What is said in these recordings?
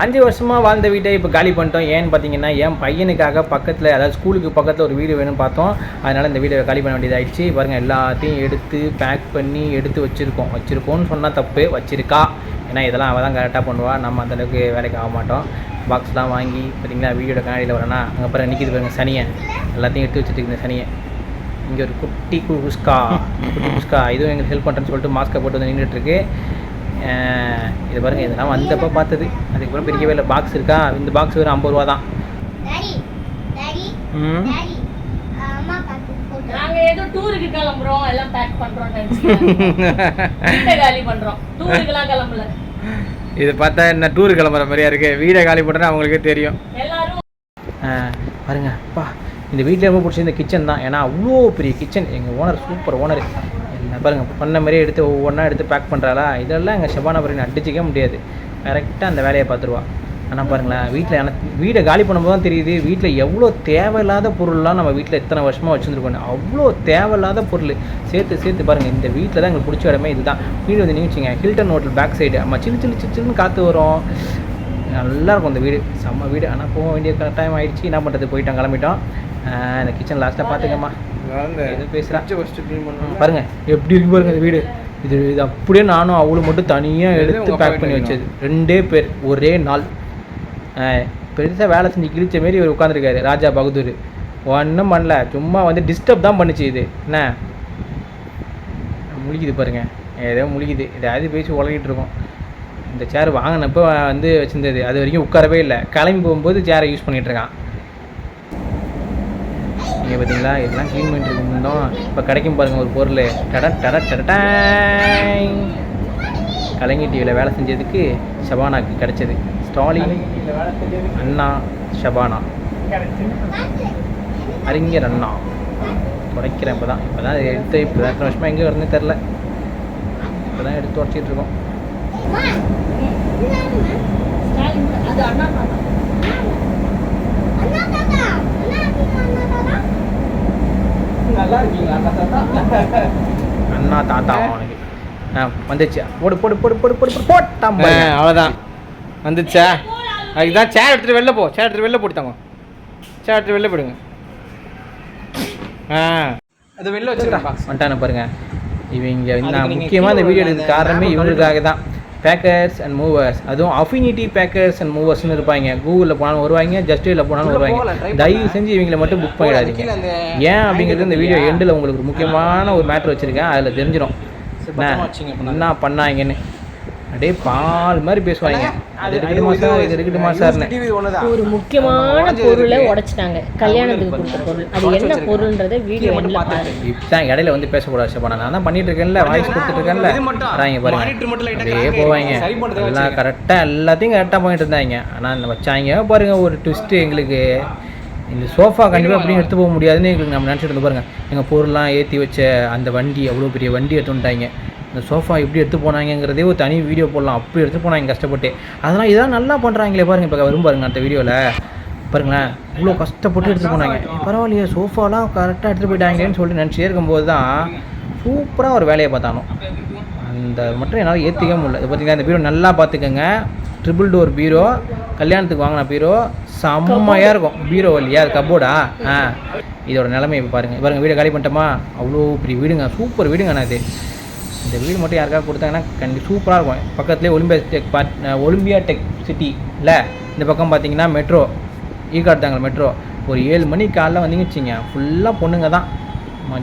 அஞ்சு வருஷமாக வாழ்ந்த வீட்டை இப்போ காலி பண்ணிட்டோம். ஏன்னு பார்த்தீங்கன்னா என் பையனுக்காக பக்கத்தில் அதாவது ஸ்கூலுக்கு பக்கத்தில் ஒரு வீடு வேணும்னு பார்த்தோம். அதனால் இந்த வீடை காலி பண்ண வேண்டியதாகிடுச்சு பாருங்கள் எல்லாத்தையும் எடுத்து பேக் பண்ணி எடுத்து வச்சுருக்கோம். வச்சுருக்கோன்னு சொன்னால் தப்பு. வச்சுருக்கா. ஏன்னா இதெல்லாம் அவள் தான் கரெக்டாக பண்ணுவாள் நம்ம அந்தளவுக்கு வேலைக்கு ஆக மாட்டோம். பாக்ஸ்லாம் வாங்கி பார்த்தீங்களா வீடியோட கண்ணாடியில் வரேன்னா அங்கே அப்புறம் நிற்கிது பாருங்கள் சனியை. எல்லாத்தையும் எடுத்து வச்சுட்டு சனியை. இங்கே ஒரு குட்டி குஸ்கா. குட்டி குஸ்கா. இதுவும் எங்களுக்கு ஹெல்ப் பண்ணுறேன்னு சொல்லிட்டு மாஸ்க்கை போட்டு வந்து நின்றுட்டுருக்கு இது பாருங்க இதெல்லாம் வந்தப்போ பார்த்தது. அதுக்கப்புறம் பிரிக்கவே இல்லை. பாக்ஸ் இருக்கா? இந்த பாக்ஸ் வெறும் ஐம்பது ரூபா தான். ம்? டாடி அம்மா பார்த்து போட்டோ நாங்க ஏதோ டூருக்கு கிளம்புறோம். எல்லாம் பேக் பண்றோம் வீட்டை காலி பண்றோம். டூருக்குலாம் கிளம்பல. இது பார்த்தா என்ன டூர் கிளம்புற மாதிரியா இருக்கு? வீடை காலி பண்ணுறேன் அவங்களுக்கே தெரியும். எல்லாரும் பாருங்கப்பா அப்பா இந்த வீட்டில் ரொம்ப பிடிச்ச இந்த கிச்சன் தான். ஏன்னா அவ்வளோ பெரிய கிச்சன் எங்கள் ஓனர் சூப்பர் ஓனர் என்ன பாருங்கள் பண்ண மாதிரியே எடுத்து ஒவ்வொன்றா எடுத்து பேக் பண்ணுறாளா இதெல்லாம் எங்கள் ஷபானா பரின் அடிச்சிக்க முடியாது. கரெக்டாக அந்த வேலையை பார்த்துருவா. ஆனால் பாருங்களேன் வீட்டில் எனக்கு வீடை காலி பண்ணும்போது தான் தெரியுது வீட்டில் எவ்வளோ தேவையில்லாத பொருள்லாம் நம்ம வீட்டில் எத்தனை வருஷமாக வச்சுருந்துருக்கோம். அவ்வளோ தேவையில்லாத பொருள். சேர்த்து சேர்த்து பாருங்கள் இந்த வீட்டில் தான் எங்களுக்கு பிடிச்ச இடமே இதுதான். வீடு வந்து நீங்க ஹில்டன் ஹோட்டல் பேக் சைடு நம்ம சின்ன சின்ன சின்ன சின்ன காற்று வரும். நல்லா இருக்கும் இந்த வீடு. செம்ம வீடு. ஆனால் போக வேண்டிய டைம் ஆயிடுச்சு. என்ன பண்ணுறது போயிட்டோம் கிளம்பிட்டோம் இந்த கிச்சன் லாஸ்ட்டாக பார்த்துக்கம்மா எது பேசுகிறா பாருங்க. எப்படி இருக்கு பாருங்க இந்த வீடு. இது இது அப்படியே நானும் அவளும் மட்டும் தனியாக எடுத்து பேக் பண்ணி வச்சது. ரெண்டே பேர் ஒரே நாள். பெருசாக வேலை செஞ்சு கிழிச்ச மாரி இவர் உட்காந்துருக்காரு ராஜா பகதூர். ஒன்றும் பண்ணல. சும்மா வந்து டிஸ்டர்ப் தான் பண்ணுச்சு இது. என்ன? முழிக்குது பாருங்க. ஏதோ முழிக்குது. ஏதாவது பேசி உலகிட்டு இருக்கோம். இந்த சேர் வாங்கினப்போ வந்து வச்சுருந்தது. அது வரைக்கும் உட்காரவே இல்லை. கிளம்பி போகும்போது சேரை யூஸ் பண்ணிகிட்ருக்கான் இருக்கான். நீங்கள் பார்த்தீங்களா இதெல்லாம் க்ளீன் பண்ணிட்டு இருந்தோம் இப்போ கிடைக்கும் பாருங்கள் ஒரு பொருள். டட டட டடடாய் கலைஞர் டிவியில் வேலை செஞ்சதுக்கு ஷபானாக்கு கிடைச்சது. ஸ்டாலின் அண்ணா ஷபானா. அறிஞர் அண்ணா. துடைக்கிறேன் இப்போ தான் இப்போ தான் எடுத்து இப்போ தான் வருஷமாக எங்கே வருதுன்னு தெரில இப்போ தான் எடுத்து இருக்கோம் ஸ்டாலின் கூட- அது அண்ணா தாத்தா. அவனுக்கு. வந்துச்சு போடு போடு போடு போடு போடு போடு போட்டாம் அவ்வளோதான் வந்துச்சா அதுக்கு தான் சேர் எடுத்துகிட்டு வெளில போ. சேர் எடுத்துகிட்டு வெளில போட்டுத்தாங்க சேர் எடுத்துகிட்டு வெளில போடுங்க ஆ. அது வெளில வச்சுக்கிறா வந்துட்டானே பாருங்க. இவங்க நான் முக்கியமாக இந்த வீடியோ எடுக்க காரணமே இவங்களுக்காக தான் பேக்கர்ஸ் அண்ட் மூவர்ஸ் அதுவும் அஃபினிட்டி பேக்கர்ஸ் அண்ட் மூவர்ஸ்னு இருப்பாங்க. கூகுளில் போனாலும் வருவாங்க ஜஸ்டியில் போனாலும் வருவாங்க. தயவு செஞ்சு இவங்களை மட்டும் புக் பண்ணிடாதீங்க. ஏன் அப்படிங்கிறது இந்த வீடியோ எண்டில் உங்களுக்கு ஒரு முக்கியமான ஒரு மேட்ரு வச்சுருக்கேன். அதில் தெரிஞ்சிடும் என்ன பண்ணாங்கன்னு. அப்படியே பால் மாதிரி பேசுவாங்க அது இருக்கட்டுமா சார்? இது இருக்கட்டுமா சார்னு. ஒரு முக்கியமான பொருளை உடைச்சிட்டாங்க. கல்யாணத்துக்கு கொடுத்த பொருள். அது என்ன பொருள்ன்றதை வீடியோ இப்பதான் இடையில வந்து பேசக்கூடாது ஷபானா. நான் தான் பண்ணிட்டு இருக்கேன்ல வாய்ஸ் கொடுத்துட்டு இருக்கேன்ல. வராங்க பாருங்க. அப்படியே போவாங்க எல்லாம் கரெக்டாக எல்லாத்தையும் கரெக்டாக பண்ணிட்டு இருந்தாங்க ஆனால் இந்த வச்சாங்க பாருங்க ஒரு ட்விஸ்ட்டு எங்களுக்கு. இந்த சோஃபா கண்டிப்பாக அப்படியும் எடுத்து போக முடியாதுன்னு எங்களுக்கு நம்ம நினச்சிட்டு இருந்தோம் பாருங்க. எங்கள் பொருள்லாம் ஏற்றி வச்ச அந்த வண்டி அவ்வளோ பெரிய வண்டி எடுத்து வந்துட்டாங்க இந்த சோஃபா எப்படி எடுத்து போனாங்கங்கிறதே ஒரு தனி வீடியோ போடலாம். அப்படி எடுத்து போனாங்க கஷ்டப்பட்டு. அதெல்லாம் இதெல்லாம் நல்லா பண்ணுறாங்களே பாருங்க இப்போ வரும் பாருங்க அந்த வீடியோவில் பாருங்களேன் இவ்வளோ கஷ்டப்பட்டு எடுத்து போனாங்க. பரவாயில்லையே சோஃபாலாம் கரெக்டாக எடுத்துகிட்டு போயிட்டாங்களேன்னு சொல்லிட்டு நினச்சிட்டே இருக்கும்போது தான் சூப்பராக ஒரு வேலையை பார்த்தானோ. அந்த மட்டும் என்னால் ஏற்றிக்க முடியல. இது பார்த்தீங்கன்னா இந்த பீரோ நல்லா பார்த்துக்கோங்க. Triple door bureau. கல்யாணத்துக்கு வாங்கின பீரோ. செம்மையாக இருக்கும். பீரோ இல்லையா அது கப்போர்டா ஆ? இதோட நிலைமை இப்போ பாருங்கள் பாருங்கள் வீடை காலி பண்ணிட்டோமா? அவ்வளோ பெரிய வீடுங்க. சூப்பர் வீடுங்க நான் இது. இந்த வீடு மட்டும் யாருக்காவது கொடுத்தாங்கன்னா கண்டி சூப்பராக இருக்கும். பக்கத்துலேயே Olympia tech park Olympia tech city இல்லை இந்த பக்கம் பார்த்தீங்கன்னா மெட்ரோ ஈகாடுதாங்க மெட்ரோ ஒரு ஏழு மணி காலைல வந்தீங்க வச்சிங்க ஃபுல்லாக பொண்ணுங்க தான்.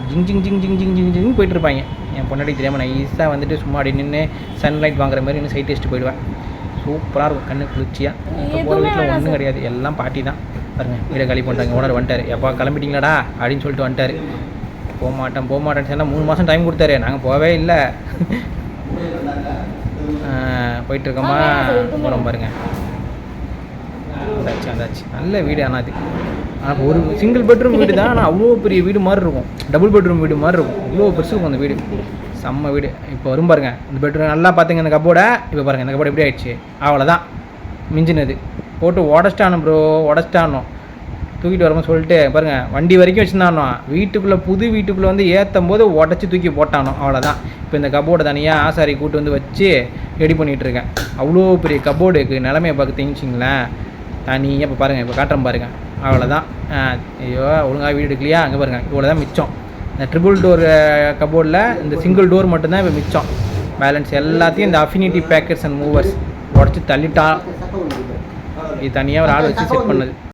ஜிங் ஜிங் ஜிங் ஜிங் ஜிங் ஜிங் ஜிங் போயிட்டு இருப்பாங்க. என் பொண்டாட்டி தெரியாமல் நான் ஈஸியாக வந்துட்டு சும்மா அப்படி நின்று சன்லைட் வாங்குற மாதிரி இன்னும் சைட் டெஸ்ட்டு போயிடுவேன். சூப்பராக இருக்கும் கண்ணு குளிர்ச்சியாக இப்போ போகிற வீட்டில் ஒன்றும் கிடையாது. எல்லாம் பாட்டி தான். பாருங்க வீடை காலி பண்ணிட்டாங்க ஓனர் வந்துட்டார். எப்பா கிளம்பிட்டீங்களாடா? அப்படின்னு சொல்லிட்டு வந்துட்டார். போக மாட்டேன் போக மாட்டேன்னு சொன்னா மூணு மாதம் டைம் கொடுத்தாரு. நாங்கள் போகவே இல்லை. போயிட்டு இருக்கோமா போகிறோம் பாருங்க. வந்தாச்சு வந்தாச்சு. நல்ல வீடு ஆனால் அது. ஆனால் ஒரு சிங்கிள் பெட்ரூம் வீடு தான் ஆனால் அவ்வளோ பெரிய வீடு மாதிரி இருக்கும். டபுள் பெட்ரூம் வீடு மாதிரி இருக்கும். அவ்வளோ பெருசு இருக்கும் அந்த வீடு. செம்ம வீடு. இப்போ வரும் பாருங்க. இந்த பெட்ரூம் நல்லா பார்த்துங்க இந்த கப்போட இப்போ பாருங்க இந்த கப்போட எப்படி ஆயிடுச்சு. அவ்வளோதான் மிஞ்சினது. போட்டு உடச்சிட்டானு ப்ரோ உடச்சிட்டானோ தூக்கிட்டு வரும்போது சொல்லிட்டு பாருங்கள் வண்டி வரைக்கும் வச்சுருந்தானோ வீட்டுக்குள்ளே புது வீட்டுக்குள்ளே வந்து ஏற்றும் போது உடச்சி தூக்கி போட்டானோ அவ்வளோதான் இப்போ இந்த கபோர்டை தனியாக ஆசாரி கூட்டு வந்து வச்சு ரெடி பண்ணிகிட்டு இருக்கேன். அவ்வளோ பெரிய கபோர்டுக்கு நிலமையை பார்த்துச்சிங்களேன் தனியாக இப்போ பாருங்கள் இப்போ காட்டுறேன் பாருங்கள் அவ்வளோதான் ஐயோ ஒழுங்காக வீடு எடுக்கலையா? அங்கே பாருங்கள் இவ்வளோ தான் மிச்சம். இந்த ட்ரிபிள் டோர் கபோர்டில் இந்த சிங்கிள் டோர் மட்டும்தான் இப்போ மிச்சம். பேலன்ஸ் எல்லாத்தையும் இந்த அஃபினிட்டி பேக்கர்ஸ் அண்ட் மூவர்ஸ் உடச்சி தள்ளிட்டான் இது தனியாக ஒரு ஆள் வச்சு செட் பண்ணது.